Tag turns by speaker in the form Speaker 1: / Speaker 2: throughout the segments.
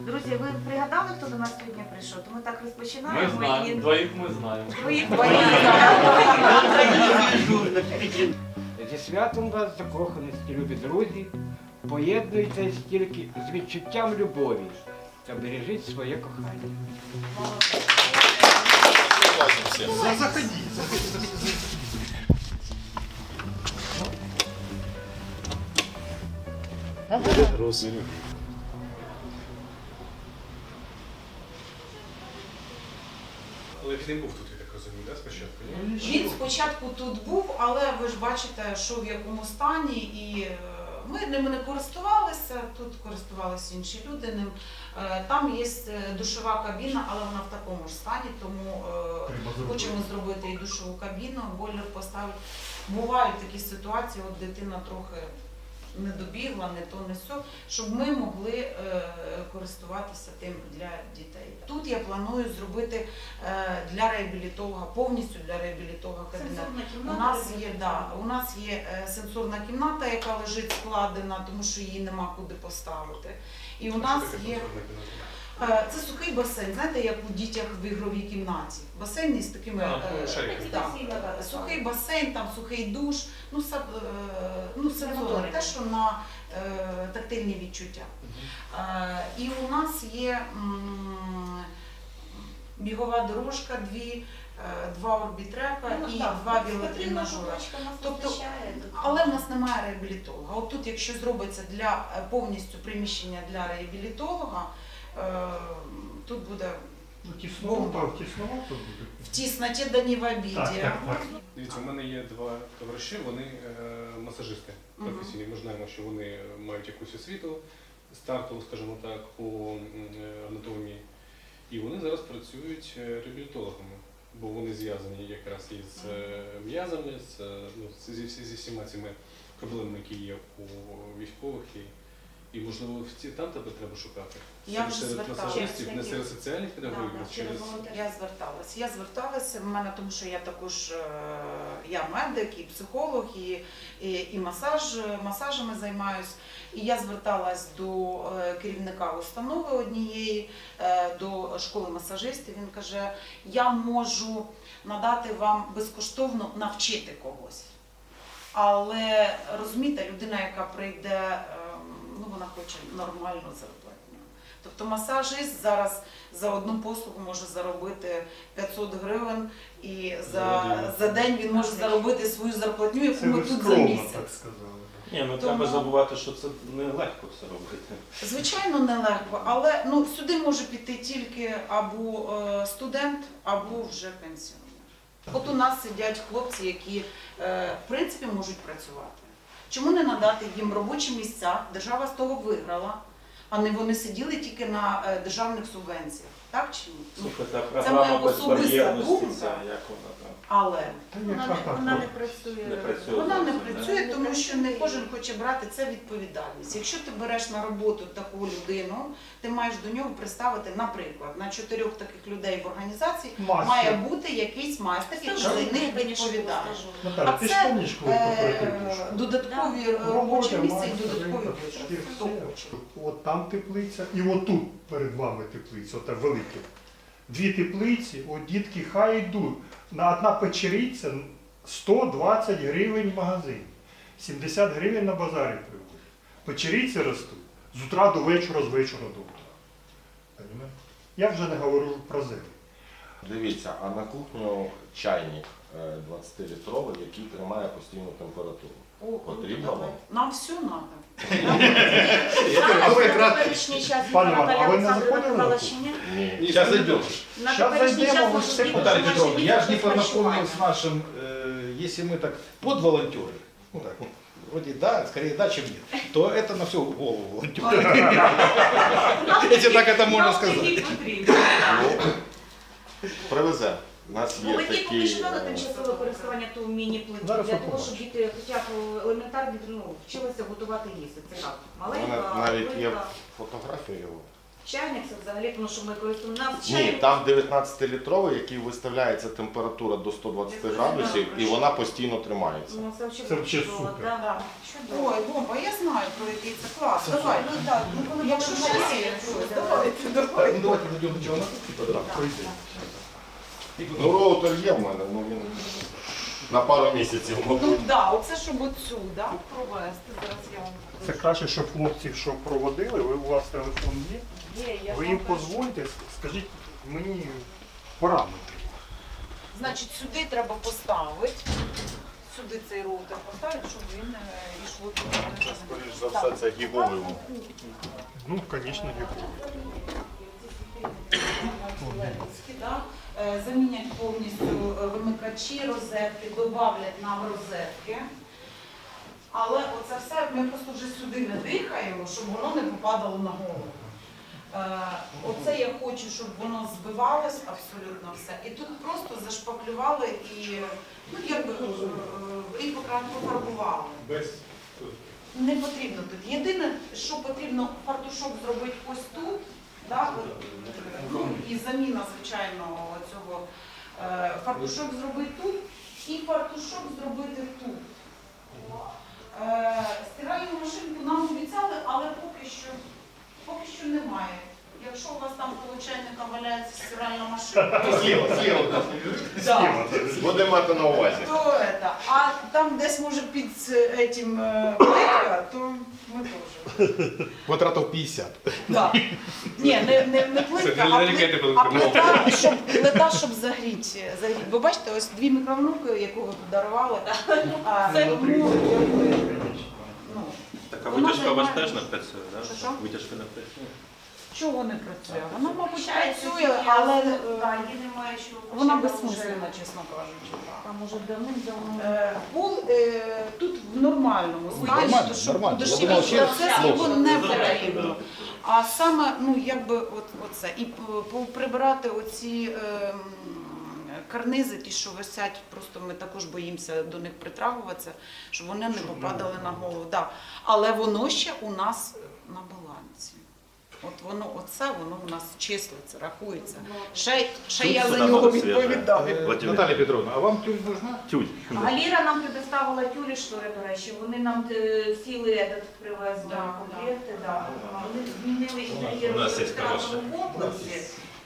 Speaker 1: Друзі, ви пригадали, хто до нас сьогодні прийшов? То ми так розпочинаємо.
Speaker 2: Ми знаємо,
Speaker 1: і-
Speaker 2: двоїх ми знаємо.
Speaker 1: Двоїх знаємо.
Speaker 3: Зі святом вас, закоханості, любі друзі, поєднуйтесь тільки з відчуттям любові та бережіть своє кохання.
Speaker 4: Але він не був тут, я так розумію, да, спочатку? ні?
Speaker 5: Він спочатку тут був, але ви ж бачите, що в якому стані, і е, ми ним не користувалися. Тут користувалися інші люди ним. Е, Там є е, душова кабіна, але вона в такому ж стані, тому е, хочемо зробити і душову кабіну, бойлер поставити. Бувають такі ситуації, от дитина трохи не добігла, не то, не сьо, щоб ми могли е, користуватися тим для дітей. Тут я планую зробити е, для реабілітолога, повністю для реабілітолога кабінет. У нас є да, у нас є е, сенсорна кімната, яка лежить складена, тому що її нема куди поставити. І у нас є
Speaker 4: кімната?
Speaker 5: Це сухий басейн, знаєте, як у дітях в ігровій кімнаті. Басейн із такими
Speaker 4: А,
Speaker 5: е,
Speaker 4: ну,
Speaker 5: е,
Speaker 1: така.
Speaker 5: сухий басейн, там сухий душ, ну саб, е, ну сенсорне, те, що на е, тактильні відчуття. Е, І у нас є м, бігова дорожка, дві, е, два орбітрека
Speaker 1: Ну,
Speaker 5: і
Speaker 1: так,
Speaker 5: два
Speaker 1: нас
Speaker 5: Тобто. Але в нас немає реабілітолога. От тут, якщо зробиться для е, повністю приміщення для реабілітолога, е, тут буде
Speaker 6: Ну, тісновато буде.
Speaker 5: в тісноті да не в обіді.
Speaker 6: Так, так, так.
Speaker 4: Дивіться, у мене є два товариші, вони е, масажисти професійні. Ми знаємо, що вони мають якусь освіту стартову, скажімо так, по е, анатомії. І вони зараз працюють е, реабілітологами, бо вони зв'язані якраз із е, м'язами, з, е, ну, зі, зі, зі всіма цими проблемами, які є у військових. І, і можливо, в ці там тебе треба шукати.
Speaker 5: Я вже
Speaker 4: серед
Speaker 5: зверталася.
Speaker 4: масажистів, не серед соціальних педагогів,
Speaker 1: Да,
Speaker 4: а
Speaker 1: через.
Speaker 5: Я зверталася. Я зверталася в мене, тому що я також е, я медик, і психолог, і, і, і масаж, масажами займаюсь. І я зверталась до е, керівника установи однієї, е, до школи масажистів. Він каже: я можу надати вам безкоштовно навчити когось. Але розумієте, людина, яка прийде, ну вона хоче нормальну зарплатню. Тобто масажист зараз за одну послугу може заробити 500 гривень, і
Speaker 4: За
Speaker 5: за, день він може заробити свою зарплатню, яку ми тут за місяць.
Speaker 6: сказали.
Speaker 2: Ні, ну
Speaker 5: Тому-
Speaker 2: треба забувати, що це нелегко все робити.
Speaker 5: Звичайно, нелегко, але ну, сюди може піти тільки або е, студент, або вже пенсіонер. От у нас сидять хлопці, які е, в принципі можуть працювати. Чому не надати їм робочі місця? Держава з того виграла, а не вони сиділи тільки на е, державних субвенціях. Так чи ні? Ну,
Speaker 2: Слухайте, а
Speaker 5: моя
Speaker 2: програма
Speaker 5: особиста
Speaker 2: безбар'єрності,
Speaker 5: думка.
Speaker 2: це як вона там?
Speaker 5: але
Speaker 1: Вона не, вона не працює.
Speaker 2: Не працює.
Speaker 5: Вона не
Speaker 2: зовсім, да?
Speaker 5: працює, тому що не кожен хоче брати це відповідальність. Якщо ти береш на роботу таку людину, ти маєш до нього представити, наприклад, на чотирьох таких людей в організації
Speaker 6: Мастер.
Speaker 5: має бути якийсь майстер, який за них відповідає.
Speaker 6: Наталя,
Speaker 5: А
Speaker 6: ти ж
Speaker 5: це,
Speaker 6: помніш, коли
Speaker 5: Е. Додаткові
Speaker 1: Да.
Speaker 5: робочі місця і додаткові витрати. Хто хоче.
Speaker 6: От там теплиця, і отут перед вами теплиця, ота велика. Дві теплиці, от дітки хай йдуть. На одна печериця 120 гривень в магазині, 70 гривень на базарі привозять. Печеріці ростуть з утра до вечора, з вечора до утра. Я вже не говорю про землю.
Speaker 7: Дивіться, а на кухню чайник е, 20-літровий, який тримає постійну температуру.
Speaker 5: О,
Speaker 7: Потрібно
Speaker 5: Нам все треба.
Speaker 1: Знаєш, на теперішній час
Speaker 6: Пане
Speaker 1: Наталя
Speaker 6: Іван, а ви не
Speaker 1: Олександрівна
Speaker 6: заходили
Speaker 1: казала,
Speaker 6: на
Speaker 1: що ні?
Speaker 7: Ні.
Speaker 8: Сейчас зайдем.
Speaker 1: На
Speaker 6: Щас
Speaker 1: теперішній
Speaker 6: зайдемо,
Speaker 1: час
Speaker 6: ви
Speaker 1: можуть
Speaker 6: все
Speaker 1: бути
Speaker 8: Наталья
Speaker 1: домашні
Speaker 8: Петровна, я же не
Speaker 1: місця без
Speaker 8: познакомлен с
Speaker 1: харчування.
Speaker 8: нашим, э, если мы так под волонтеры, ну так, вот, вроде да, скорее да, чем нет, то это на всю голову волонтеры. Если так это можно
Speaker 1: Нам
Speaker 8: сказать.
Speaker 1: такий потрібен.
Speaker 7: Ну, привезе. У нас
Speaker 1: Ну,
Speaker 7: є
Speaker 1: ви ті
Speaker 7: такі.
Speaker 1: покажете
Speaker 7: е,
Speaker 1: тимчасове користування ту міні-плиту,
Speaker 6: Зараз
Speaker 1: для
Speaker 6: я
Speaker 1: того, щоб діти хоча б елементарно ну, вчилися готувати їсти. Це
Speaker 7: мене
Speaker 1: Маленька
Speaker 7: навіть є фотографія його.
Speaker 1: чайник це взагалі, тому що ми користуємося нас
Speaker 7: Ні,
Speaker 1: чайник.
Speaker 7: там 19-літровий, який виставляється температура до 120 градусів, і вона постійно тримається.
Speaker 1: Ну, це взагалі
Speaker 6: Це взагалі
Speaker 1: чудово,
Speaker 6: супер.
Speaker 1: да.
Speaker 5: Да.
Speaker 1: Чудово.
Speaker 5: Ой, бомба, я знаю про який це клас. Давай, ну так, ну коли якщо ще є, щось, давайте, давайте.
Speaker 8: Ну давайте зайдем до чего
Speaker 7: Ну, роутер є в мене, ну він на пару місяців, мабуть.
Speaker 5: Ну так, оце щоб оцю, да, провести. Зараз я вам
Speaker 6: Це краще, щоб хлопці, що проводили, ви у вас телефон є,
Speaker 1: Є, я
Speaker 6: ви їм дозвольте, скажіть мені параметри.
Speaker 5: Значить, сюди треба поставити. Сюди цей роутер поставити, щоб він е, йшло туди.
Speaker 7: Скоріш за все, це гіговий.
Speaker 6: Ну, звісно.
Speaker 5: Да? Е, Замінять повністю е, вимикачі, розетки, додавлять нам розетки. Але оце все ми просто вже сюди не дихаємо, щоб воно не попадало на голову. Е, Оце я хочу, щоб воно збивалось абсолютно все. І тут просто зашпаклювали і ну, якби, і пофарбували.
Speaker 4: Без
Speaker 5: Не потрібно тут. Єдине, що потрібно фартушок зробити ось тут, ну, і заміна, звичайно, цього е, фартушок зробити тут і фартушок зробити тут. Е, стиральну машинку нам обіцяли, але поки що, поки що немає. Якщо у вас там получайника валяється стиральна машинка,
Speaker 7: Зліва, зліва.
Speaker 5: да,
Speaker 7: Буде мати на увазі.
Speaker 5: то это. А там десь може під е, цим е, плитка, то ми теж.
Speaker 8: Квадратов 50.
Speaker 5: Да. Ні, не, не, не плитка, а, плит, а плита, щоб, плита, щоб загріти. загріти. Ви бачите, ось дві мікроволновки, яку ви подарували. А,
Speaker 1: Це
Speaker 5: ну, якби, ну,
Speaker 2: Така витяжка у вас теж не працює,
Speaker 5: Що-що?
Speaker 2: так? Витяжка не працює.
Speaker 5: Чого не працює? Вона, мабуть, працює, але е, вона безсмислена, чесно кажучи.
Speaker 1: Там уже давним-давно.
Speaker 5: Е, Пол е, тут в нормальному стані,
Speaker 8: нормально,
Speaker 5: щоб
Speaker 8: нормально. Я
Speaker 5: удешевити
Speaker 8: думав, ще
Speaker 5: процес його не потрібно. А саме, ну якби от, оце. І п- по- прибирати оці е, м, карнизи, ті, що висять, просто ми також боїмося до них притрагуватися, щоб вони не попадали на голову. Да. Але воно ще у нас на балансі. От воно, оце воно у нас числиться, рахується. Ще, ще
Speaker 2: Тут
Speaker 5: я за
Speaker 2: сюди
Speaker 5: нього
Speaker 2: свіже.
Speaker 5: відповідаю.
Speaker 2: Владимир.
Speaker 8: Наталья Петровна, а вам тюль нужна?
Speaker 2: Тюль.
Speaker 1: Галіра нам предоставила тюлі штори, до речі. Вони нам е, цілий этот привезли
Speaker 5: Да,
Speaker 1: комплекти. Да. Вони змінили інтер'єр
Speaker 2: У нас
Speaker 1: в рестораторному комплексі.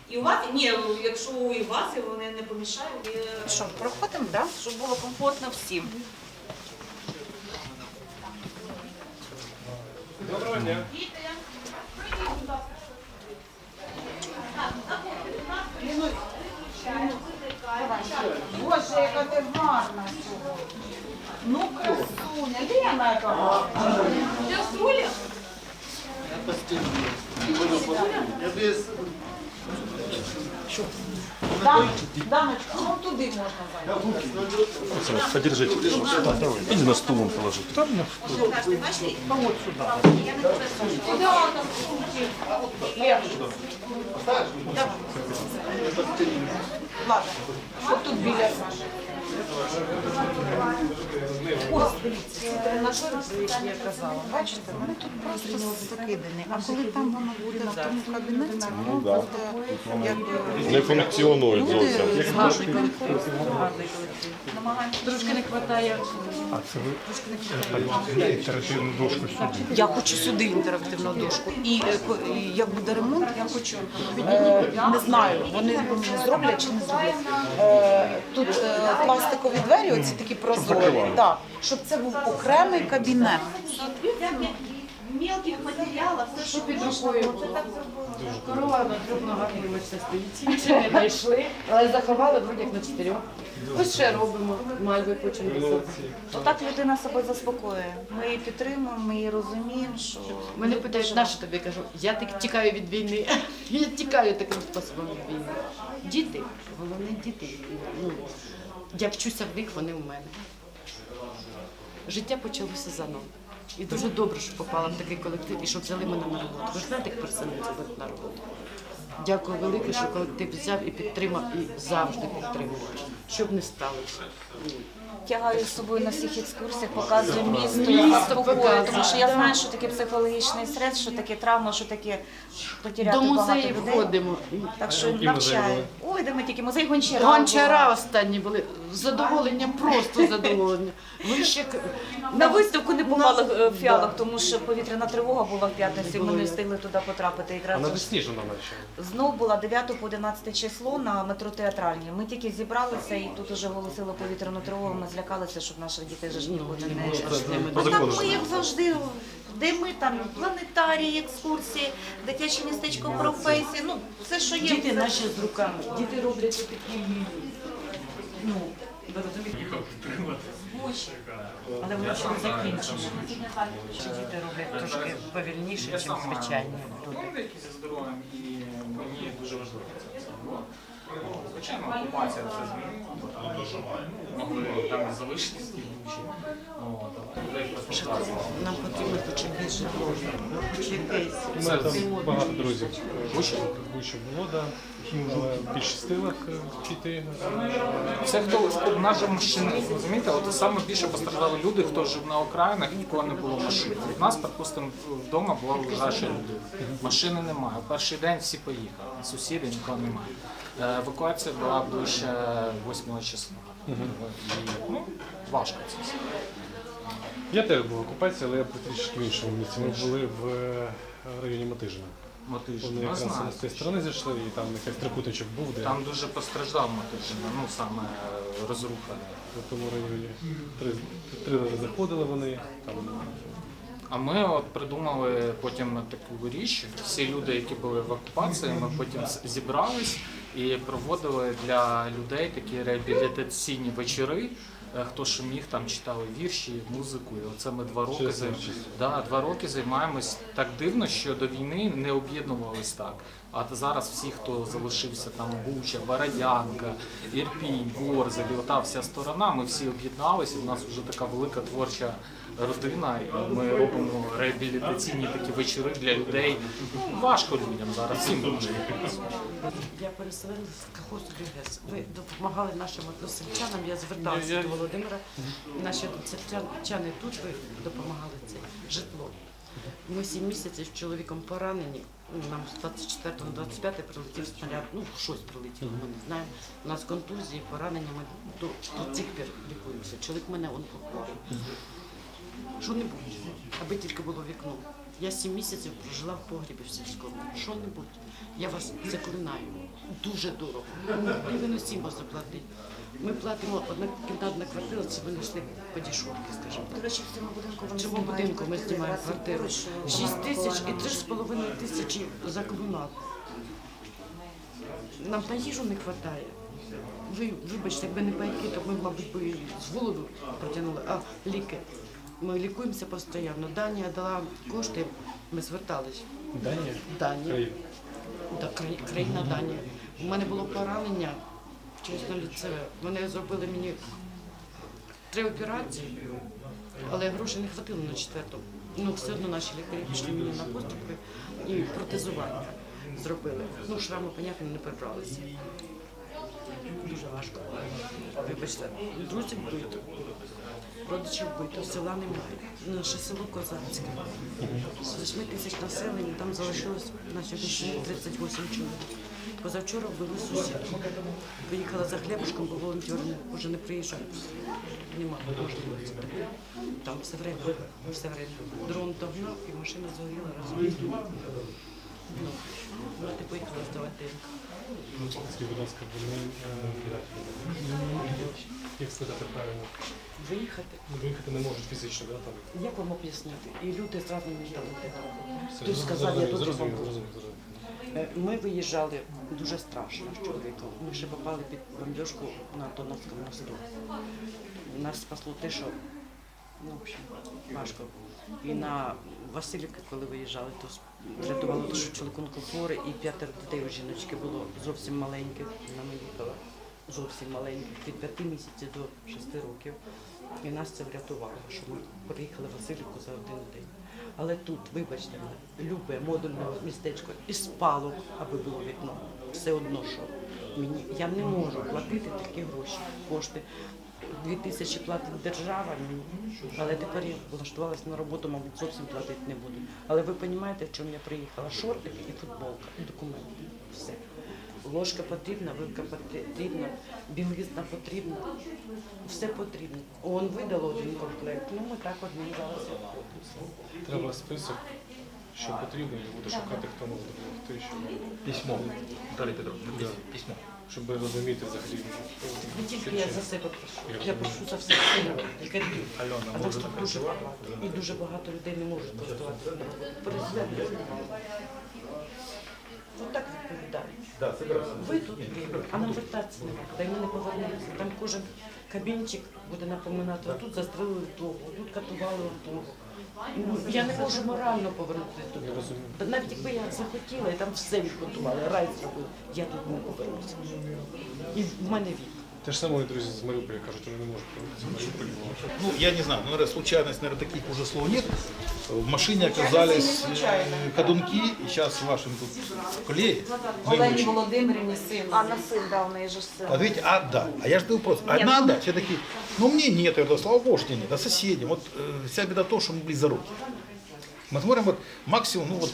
Speaker 1: І у вас, ні, якщо і у вас, і вони не помішають. і-
Speaker 5: Що, проходимо, так? Да?
Speaker 1: Щоб було комфортно всім.
Speaker 4: Доброго дня.
Speaker 5: Боже, яка ти гарна сьогодні. Ну, красуня, Лена, яка гарна. Дан, Даночка, ну туди можна зайти.
Speaker 2: Подержите. Иди на стул он положи.
Speaker 5: Ладно, от тут біля Саші. Ось, дивіться, ці тренажери, я казала. Бачите, вони тут просто закидані. А коли там воно буде в тому кабінеті, воно буде якби...
Speaker 7: Не функціонують
Speaker 5: Люди
Speaker 7: зовсім.
Speaker 5: зможуть гарний.
Speaker 9: Трошки не вистачає.
Speaker 6: А це ви інтерактивну дошку сюди.
Speaker 5: Я хочу сюди інтерактивну дошку. І, е, ко- і як буде ремонт, я хочу е, не знаю, вони зроблять чи не зроблять. Е, тут е, пластикові двері, оці такі прозорі, да, щоб це був окремий кабінет.
Speaker 1: Мелких матеріалів, все, що
Speaker 9: під рукою було? Корова на трьох ногах вибачте стоїть. Ще не знайшли, але заховали вроді як на чотирьох. Ось ще робимо. Мальви хочемо писати.
Speaker 1: Отак людина себе заспокоює. Ми її підтримуємо, ми її розуміємо, що
Speaker 9: Мене питають, на що тобі кажу, я так тікаю від війни. Я тікаю таким способом від війни. Діти, головне діти. Ну, я вчуся в них, вони в мене. Життя почалося заново. І дуже добре, що попала в такий колектив і що взяли мене на роботу. Ви ж знаєте, як персональці беруть на роботу. Дякую велике, що колектив взяв і підтримав, і завжди підтримував, Щоб не сталося.
Speaker 10: Тягаю з собою на всіх екскурсіях, показую місто,
Speaker 9: Місто
Speaker 10: як тому що я знаю, що таке психологічний стрес, що таке травма, що таке потеряти
Speaker 9: До
Speaker 10: багато
Speaker 9: музеїв
Speaker 10: людей.
Speaker 9: ходимо.
Speaker 10: Так що
Speaker 4: Які музеї
Speaker 10: навчаю. Ой, де ми тільки музей гончара.
Speaker 9: Гончара
Speaker 10: була.
Speaker 9: останні були. Задоволення, просто задоволення. Ви ще к-
Speaker 10: На виставку не попала е, в фіалок, тому що повітряна тривога була в п'ятницю, ми не встигли туди потрапити.
Speaker 4: А
Speaker 10: Якраз
Speaker 4: навесні ж вона наче.
Speaker 10: Знов була 9 по 11 число на метро театральні. Ми тільки зібралися і тут уже оголосили повітряну тривогу. Ми злякалися, щоб наших дітей же ж нікуди
Speaker 9: не
Speaker 10: так ми як завжди. Де ми там планетарії, екскурсії, дитяче містечко професії, ну все, що є.
Speaker 9: Діти наші з руками. Діти роблять такі. Ну, ви розумієте? Вони ще не закінчені. Діти роблять трошки повільніше, ніж звичайні люди.
Speaker 11: Які зі здоров'ям, і мені дуже важливо це. Звичайно, окупація це змінила, там могли там і
Speaker 9: Нам потрібно хоча б більше хоч якийсь.
Speaker 4: У мене там багато друзів Буча, Буча було, да. Але більш стилах піти.
Speaker 11: Це хто в нас же машини, розумієте, от саме більше постраждали люди, хто жив на окраїнах, нікого не було машин. У нас, припустимо, вдома була лежача людина. Машини немає. У перший день всі поїхали. Сусіди нікого немає. Е, Евакуація була ближче 8 числа. І, ну, важко це все.
Speaker 4: Я теж був в окупації, але я був трішки в іншому місці. Ми були в е, районі Матижина.
Speaker 11: Мотижин.
Speaker 4: Вони
Speaker 11: Ну,
Speaker 4: якраз
Speaker 11: знаю.
Speaker 4: з цієї сторони зійшли, і там якийсь трикутничок був, де
Speaker 11: Там дуже постраждав Мотижин, ну саме е, розруха.
Speaker 4: в тому районі три, три рази заходили вони. Там
Speaker 11: А ми от придумали потім таку річ. Всі люди, які були в окупації, ми потім з- зібрались і проводили для людей такі реабілітаційні вечори. Е, Хто що міг, там читали вірші, музику. І оце ми два роки займ... да, два роки займаємось так дивно, що до війни не об'єднувались так. А зараз всі, хто залишився там Буча, Бородянка, Ірпінь, Ворзель, ота вся сторона, ми всі об'єдналися. У нас вже така велика творча родина. І ми робимо реабілітаційні такі вечори для людей. Ну, важко людям зараз всім дуже.
Speaker 9: Я переселилася з колхозу ГЕС. Ви допомагали нашим односельчанам, я зверталася до Володимира. Наші односельчани тут ви допомагали це житло. Ми сім місяців з чоловіком поранені. Ну, Нам з 24 на 25 прилетів снаряд, ну щось прилетіло, ми не знаємо. У нас контузії, поранення, ми до, до цих пір лікуємося. Чоловік мене он похворий. Що-небудь, аби тільки було вікно. Я сім місяців прожила в погрібі в сільському. Що-небудь. Я вас заклинаю. Дуже дорого. Невиносимо заплатити. Ми платимо одна кімнатна квартира, це ви знайшли по дешевки, скажімо.
Speaker 10: До речі, в цьому будинку
Speaker 9: В цьому будинку ми знімаємо квартиру.
Speaker 10: поруч,
Speaker 9: 6 тисяч і
Speaker 10: була
Speaker 9: 3,5 тисячі за комунал. Нам на їжу не вистачає. Ви, вибачте, якби не пайки, то ми, мабуть, би з голоду протягнули. А ліки. Ми лікуємося постійно. Данія дала кошти, ми звертались.
Speaker 4: Данія,
Speaker 9: Данія.
Speaker 4: країна.
Speaker 9: Да, країна Данія. У мене було поранення чесно ліцеве. Вони зробили мені три операції, але грошей не хватило на четверту. Ну, все одно наші лікарі пішли мені на поступки і протезування зробили. Ну, шрами, понятно, не прибралися. Дуже важко. Вибачте, друзів вбито, родичів вбито, села немає. Наше село Козацьке. З 8 тисяч населення там залишилось на сьогоднішній 38 чоловік. Позавчора вбили сусідку. Виїхала за хлібушком, бо волонтери вже не приїжджають. Немає можливості. Там все время, все время. Дрон догнав і машина згоріла разом. Ну, мати поїхала здавати.
Speaker 4: Скажіть, будь ласка, вони е, як сказати правильно,
Speaker 9: Виїхати.
Speaker 4: виїхати не можуть фізично, да, там.
Speaker 9: Як вам об'яснити? І люди з різним менталітетом. Хтось сказав, я тут
Speaker 4: зрозумів, зрозумів.
Speaker 9: Е, Ми виїжджали дуже страшно з чоловіком. Ми ще попали під бомбіжку на Антоновському мосту. Нас спасло те, що ну, в общем, важко. І на Васильівки, коли виїжджали, то врятувало те, що чоловік онкохворий і п'ятеро дітей у жіночки було зовсім маленьких. Вона їхала зовсім маленьких, від п'яти місяців до шести років. І нас це врятувало, що ми приїхали в Васильівку за один день. Але тут, вибачте любе модульне містечко і спалок, аби було вікно. Все одно, що мені я не можу платити такі гроші, кошти. Дві тисячі платить держава, але тепер я влаштувалася на роботу, мабуть, зовсім платити не буду. Але ви розумієте, в чому я приїхала? Шортики і футболка, і документи. Все. Ложка потрібна, вилка потрібна, білизна потрібна, все потрібно. Он видало один комплект, ну ми так одним зараз.
Speaker 4: Треба список, що потрібно, і буду шукати, хто може допомогти, щоб,
Speaker 8: Письмо. Наталья Петровна,
Speaker 4: Да.
Speaker 8: письмо.
Speaker 4: щоб розуміти взагалі.
Speaker 9: Не
Speaker 4: що-
Speaker 9: тільки я за себе прошу, я прошу за всіх лікарів.
Speaker 8: Альона,
Speaker 9: А
Speaker 8: може
Speaker 9: тут дуже багато. І дуже багато людей не можуть користуватися на роботу. так.
Speaker 8: Да.
Speaker 9: Ви тут вільні, а нам вертатися куди, і ми не повернемося. Там кожен кабінчик буде напоминати, тут застрелили того, тут катували того. Ну, Я не можу морально повернутися
Speaker 4: розумію.
Speaker 9: Навіть якби я захотіла, і там все відготували, рай зробили, я тут не повернуся. І в мене вік.
Speaker 4: Те ж саме мої друзі з Маріуполя кажуть, вони не можуть повернутися в Маріуполь.
Speaker 8: Ну, я не знаю, ну, наверное, случайность, наверное, таких уже слов нет. В машине оказались э, ходунки, и сейчас вашим тут коллеги, моим
Speaker 5: Олені
Speaker 8: очень-
Speaker 5: Володимирівні син.
Speaker 10: Анна сын, да, у неї же сын.
Speaker 8: Вот видите, а да, а я жду вопрос, а
Speaker 10: Нет.
Speaker 8: надо? Все такие, ну мне нет, я говорю, слава богу, что нет, а соседям, вот э, вся беда в том, что мы близоруки. Мы смотрим, вот максимум, ну вот,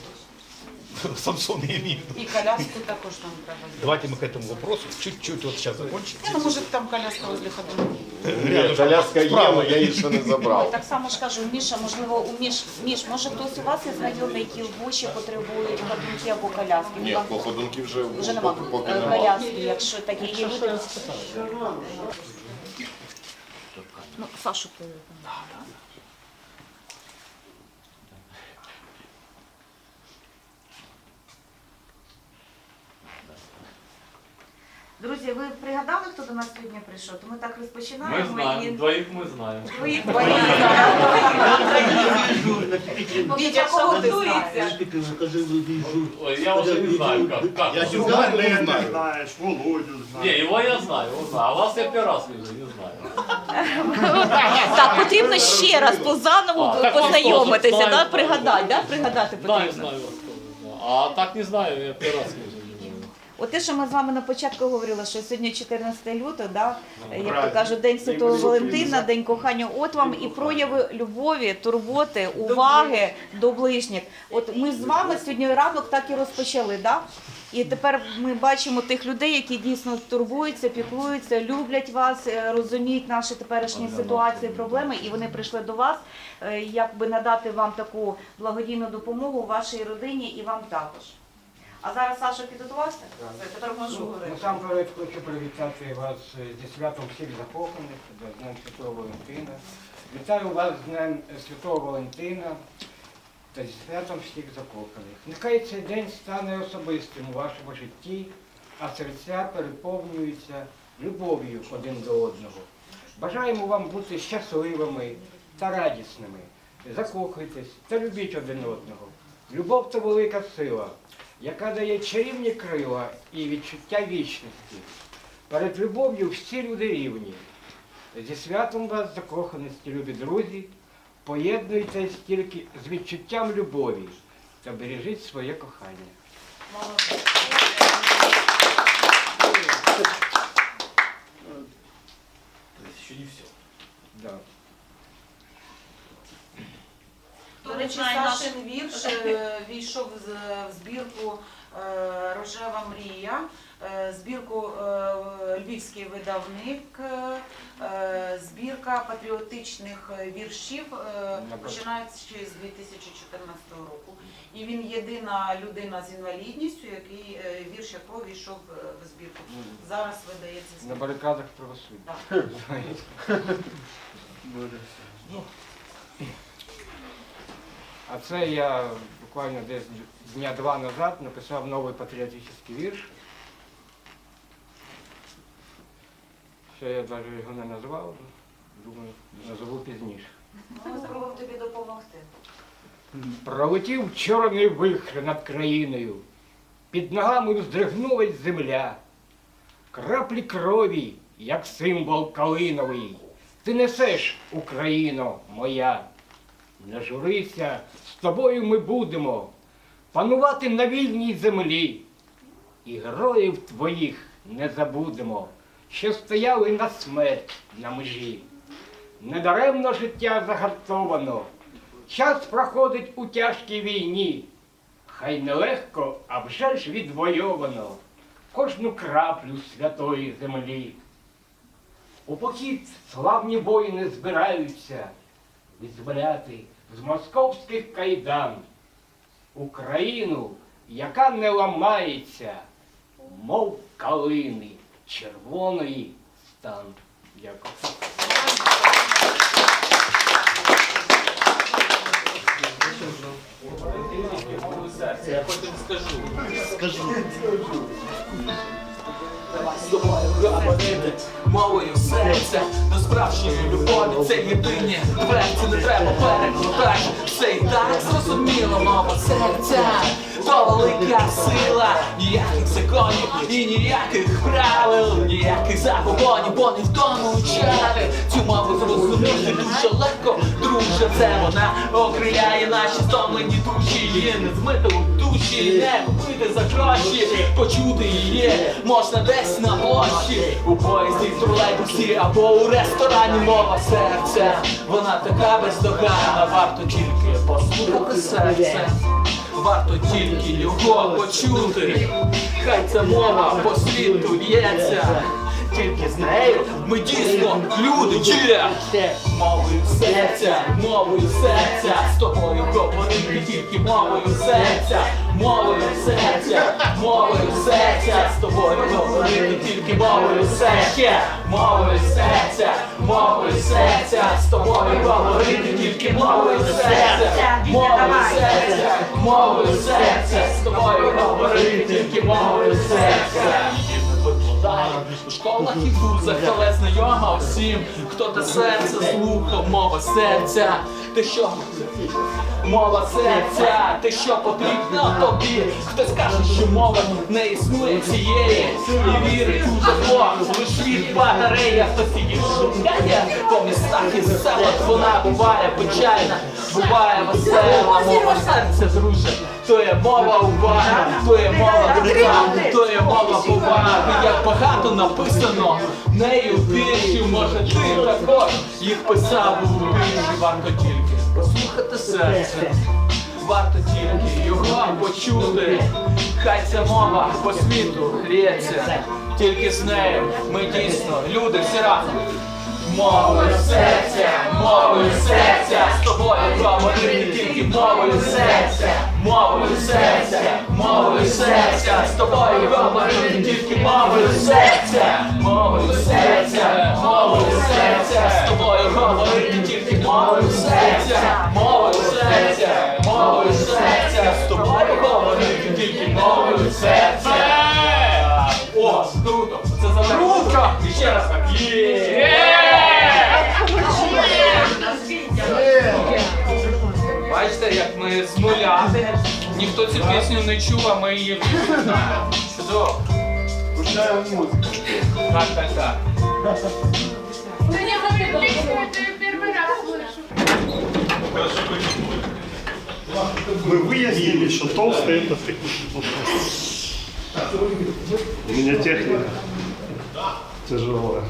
Speaker 8: Самсон имею в.
Speaker 5: І коляску також там треба.
Speaker 8: Давайте мы к этому вопросу чуть-чуть вот сейчас закончим.
Speaker 5: Ну може там коляска возле ходу.
Speaker 7: Ні, коляска є, але я її ще не забрав.
Speaker 10: Так само ж кажу, Міша, можливо, у Міш, Міш, може хтось у вас є знайомий, які в Бучі потребують ходунки або коляски?
Speaker 7: Ні,
Speaker 10: Вам
Speaker 7: походунків вже,
Speaker 10: Вже нема
Speaker 7: поки, поки
Speaker 10: е,
Speaker 7: нема.
Speaker 10: коляски, якщо такі є люди. Ну, Сашу то. Друзі, ви пригадали, хто до нас сьогодні прийшов? То ми так розпочинаємо.
Speaker 2: Ми знаємо,
Speaker 10: і-
Speaker 2: двоїх ми знаємо.
Speaker 10: Двоїх. Вітя, кого ти знаєш?
Speaker 2: Ой, я уже не знаю, как. как.
Speaker 8: Я
Speaker 2: Ну,
Speaker 8: не знаю, знаю.
Speaker 6: Володю
Speaker 2: Не,
Speaker 6: знаєш.
Speaker 2: его я знаю, знаю. А вас я первый раз вижу, не знаю.
Speaker 10: Так, потрібно ще раз
Speaker 2: так
Speaker 10: познайомитися,
Speaker 2: знаю.
Speaker 10: пригадати, да? пригадати
Speaker 2: Знаю,
Speaker 10: потрібно.
Speaker 2: знаю вас А так не знаю, я первый раз вижу.
Speaker 10: От те, що ми з вами на початку говорили, що сьогодні 14 лютого, да? як то кажуть, День Святого Валентина. День кохання. От вам і прояви любові, турботи, уваги до ближніх. От ми з вами сьогодні ранок так і розпочали, да? І тепер ми бачимо тих людей, які дійсно турбуються, піклуються, люблять вас, е, розуміють наші теперішні ситуації, проблеми, і вони прийшли до вас, е, якби надати вам таку благодійну допомогу вашій родині і вам також. А зараз Саша підготувався? Тепер можу говорити.
Speaker 3: Насамперед хочу привітати вас зі святом всіх закоханих, з Днем Святого Валентина. Вітаю вас з Днем Святого Валентина та зі святом всіх закоханих. Нехай цей день стане особистим у вашому житті, а серця переповнюються любов'ю один до одного. Бажаємо вам бути щасливими та радісними. Закохуйтесь та любіть один одного. Любов це велика сила, яка дає чарівні крила і відчуття вічності. Перед любов'ю всі люди рівні. Зі святом вас закоханості, любі друзі, поєднуйтесь тільки з відчуттям любові та бережіть своє кохання.
Speaker 8: Еще не все.
Speaker 3: Да.
Speaker 5: До речі, Сашин вірш е, війшов в збірку е, Рожева мрія, е, збірку е, Львівський видавник, е, збірка патріотичних е, віршів, е, починаючи з 2014 року. І він єдина людина з інвалідністю, який е, вірш якого війшов е, в збірку. Зараз видається
Speaker 3: На барикадах правосуддя.
Speaker 5: Так.
Speaker 3: А це я буквально десь дня два назад написав новий патріотичний вірш. Ще я навіть його не назвав, думаю, назову пізніше.
Speaker 10: Ми спробуємо тобі допомогти.
Speaker 3: Пролетів чорний вихр над країною, під ногами здригнулась земля. Краплі крові, як символ калиновий, ти несеш, Україно моя. Не журися, з тобою ми будемо панувати на вільній землі. І героїв твоїх не забудемо. що стояли на смерть на межі. Недаремно життя загартовано, час проходить у тяжкій війні. Хай нелегко, а вже ж відвойовано кожну краплю святої землі. У похід славні воїни збираються визволяти з московських кайдан Україну, яка не ламається, мов калини червоної стан. Дякую.
Speaker 11: Я потім скажу.
Speaker 12: Мовою серця. До справжньої любові це єдині дверці. Не треба перекладати. Все і так зрозуміло мова серця. То велика сила. Ніяких законів і ніяких правил. Ніяких забобонів бо не в тому чари цю мову зрозуміти дуже легко друже це вона окриляє наші стомлені душі її не змити у душі не купити за гроші. Почути її можна десь на площі у поїзді, в тролейбусі або у ресторані мова серця. Вона така бездоганна варто тільки послухати серце. Варто тільки його почути, хай ця мова по світу лється, тільки з нею. Ми дійсно люди є. Мовою серця, мовою серця, з тобою говорити тільки мовою серця, мовою серця, мовою серця, з тобою говорити тільки мовою серця, мовою серця, мовою серця, з тобою говорити тільки мовою серця, мовою серця, мовою серця, з тобою говорити тільки мовою серця. Викладає у школах і вузах, але знайома всім, хто те серце слухав, мова серця, ти що? Мова серця, ти що потрібно тобі? Хтось каже, що мова не існує цієї і вірить у житло, лиш від батарея, хтось її шукає по містах і селах вона буває печальна, буває весела, мова серця, друже. То є мова уваги, то є мова добра, то є мова поваги. Як багато написано нею віршів, може ти також їх писав у вірші, варто тільки послухати серце. Варто тільки його почути, хай ця мова по світу гріється, тільки з нею ми дійсно люди всі разом. Мовою серця, мовою серця, з тобою говорити тільки мовою серця, мовою серця, мовою серця, з тобою говорити тільки мовою серця, мовою серця, мовою серця, з тобою говорити тільки мовою серця, мовою серця, мовою серця, з тобою говорити тільки мовою серця. О, круто! Це за круто! І ще раз так. Є! Бачите, як ми з нуля. Ніхто цю пісню не чув, а ми її знаємо. Чудово. Включаємо музику. Так, так, так.
Speaker 6: Мы выяснили, что толстый это ты. У меня техника тяжелая.